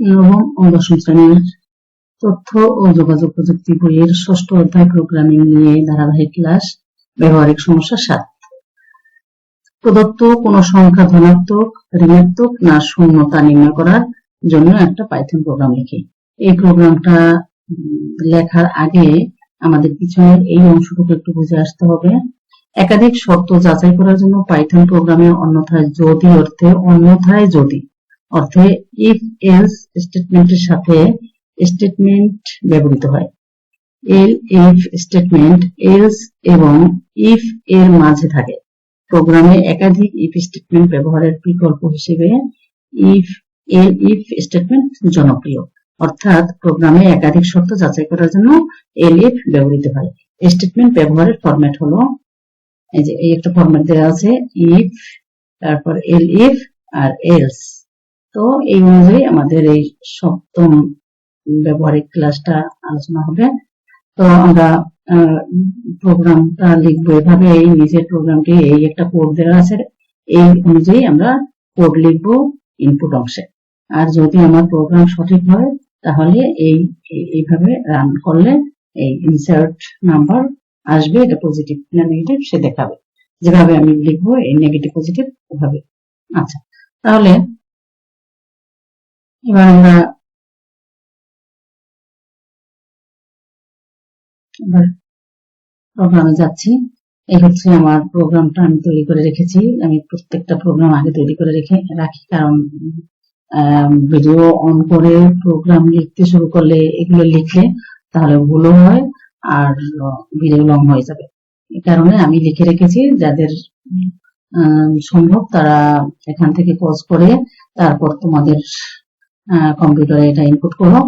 নবম ও দশম শ্রেণির তথ্য ও যোগাযোগ প্রযুক্তি বইয়ের ষষ্ঠ অধ্যায় প্রোগ্রামিং নিয়ে ধারাবাহিক ক্লাস ব্যবহারিক সমস্যা সাত। প্রদত্ত কোন সংখ্যা ধনাত্মক, ঋণাত্মক না শূন্য তা নির্ণয় করার জন্য একটা পাইথন প্রোগ্রাম লিখি। এই প্রোগ্রামটা লেখার আগে আমাদের পিছনের এই অংশটুকু একটু বুঝে আসতে হবে। একাধিক শর্ত যাচাই করার জন্য পাইথন প্রোগ্রামে অন্যথায় যদি অর্থে অন্যথায় যদি অর্থে ইফ এলস স্টেটমেন্টের সাথে স্টেটমেন্ট ব্যবহৃত হয়। এল ইফ স্টেটমেন্ট এলস এবং ইফ এর মাঝে থাকে। প্রোগ্রামে একাধিক ইফ স্টেটমেন্ট ব্যবহারের বিকল্প হিসেবে ইফ এল ইফ স্টেটমেন্ট জনপ্রিয়। অর্থাৎ প্রোগ্রামে একাধিক শর্ত যাচাই করার জন্য এল ইফ ব্যবহৃত হয়। স্টেটমেন্ট ব্যবহারের ফরম্যাট হলো, এই যে এই একটা ফরম্যাট দেওয়া আছে ইফ তারপর এল ইফ আর এলস তো এই অনুযায়ী আমাদের এই সপ্তম ব্যবহারিক ক্লাসটা আলোচনা হবে। তো আমরা প্রোগ্রামটা লিখব এভাবে। এই নিজের প্রোগ্রামটি এই একটা কোড দেওয়া আছে। এই অনুযায়ী আমরা কোড লিখব ইনপুট অংশে আর যদি আমার প্রোগ্রাম সঠিক হয়, তাহলে এই, এই- এইভাবে রান করলে এই ইনসার্ট নাম্বার আসবে, এটা পজিটিভ না নেগেটিভ সে দেখাবে। যেভাবে আমি লিখব, এই নেগেটিভ পজিটিভ ওভাবে। আচ্ছা তাহলে এবার আমরা প্রোগ্রামে যাচ্ছি এই হচ্ছে আমার প্রোগ্রামটা আমি তৈরি করে রেখেছি। আমি প্রত্যেকটা প্রোগ্রাম আগে তৈরি করে রেখে রাখি। কারণ ভিডিও অন করে প্রোগ্রাম লিখতে শুরু করলে এগুলো লিখলে তাহলে ভুলও হয় আর ভিডিও লং হয়ে যাবে। এই কারণে আমি লিখে রেখেছি যাদের সম্ভব তারা এখান থেকে পজ করে তারপর তোমাদের কম্পিউটারে এটা ইনপুট করো।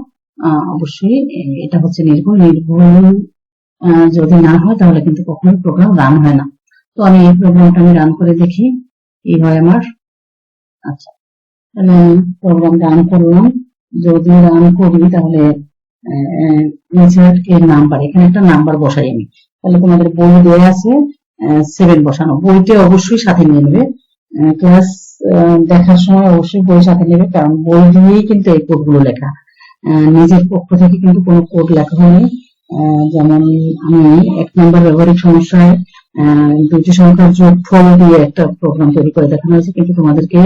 অবশ্যই এটা হচ্ছে নির্ভুল নির্ভুল যদি না হয় তাহলে কিন্তু কখনোই প্রোগ্রাম রান হয় না। তো আমি এই প্রোগ্রামটা আমি রান করে দেখি, কি হয় আমার। আচ্ছা তাহলে প্রোগ্রাম রান করলাম। যদি রান করি তাহলে ইনসার্ট নাম্বার এখানে একটা নাম্বার বসাই আমি। তাহলে তোমাদের বই দেওয়া আছে সেভেন বসানো। বইতে অবশ্যই সাথে নিয়ে নেবে। ক্লাস দেখার সময় অবশ্যই বই সাথে নেবে, কারণ বই দিয়েই কিন্তু এই কোডগুলো লেখা। নিজের পক্ষ থেকে কিন্তু কোনো কোড লেখা হয়নি। যেমন আমি এক নম্বর ব্যবহারিক সমস্যায় দুটি সংখ্যার যোগফল দিয়ে একটা প্রোগ্রাম তৈরি করে দেখানো হয়েছে, কিন্তু তোমাদেরকে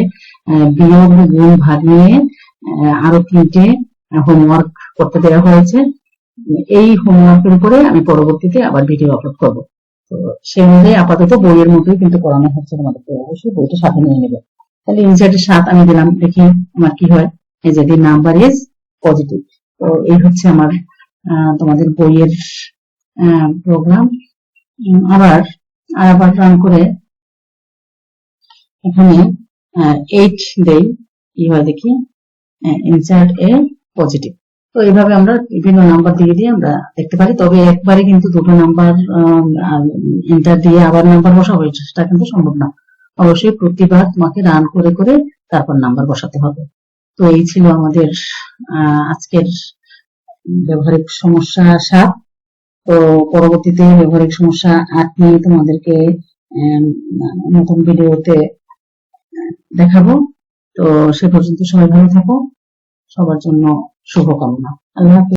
বিয়োগ গুণ ভাগ নিয়ে আরও তিনটে হোমওয়ার্ক করতে দেওয়া হয়েছে। এই হোমওয়ার্কের উপরে আমি পরবর্তীতে আবার ভিডিও আপলোড করব। তো সেই অনুযায়ী আপাতত বইয়ের মতোই কিন্তু করানো হচ্ছে তোমাদেরকে। অবশ্যই বইটা সাথে নিয়ে নেবে। তাহলে ইনসার্টের সাত আমি দিলাম, দেখি আমার কি হয়। এই যে নাম্বার ইজ পজিটিভ তো এই হচ্ছে আমার তোমাদের বইয়ের প্রোগ্রাম আবার আর আবার রান করে এখানে এইট দেই। কি হয় দেখি? ইনসার্ট এ পজিটিভ তো এইভাবে আমরা বিভিন্ন নাম্বার দিয়ে দিয়ে আমরা দেখতে পারি। তবে একবারে কিন্তু দুটো নাম্বার এন্টার দিয়ে আবার নাম্বার বসাবো সেটা কিন্তু সম্ভব না। অবশ্যই প্রতিবার তোমাকে রান করে করে তারপর নাম্বার বসাতে হবে। তো এই ছিল আমাদের আজকের ব্যবহারিক সমস্যা সাত। তো পরবর্তীতে ব্যবহারিক সমস্যা আট নিয়ে তোমাদেরকে নতুন ভিডিওতে দেখাবো। তো সে পর্যন্ত সবাই ভালো থাকো। সবার জন্য শুভকামনা। আল্লাহ হাফেজ।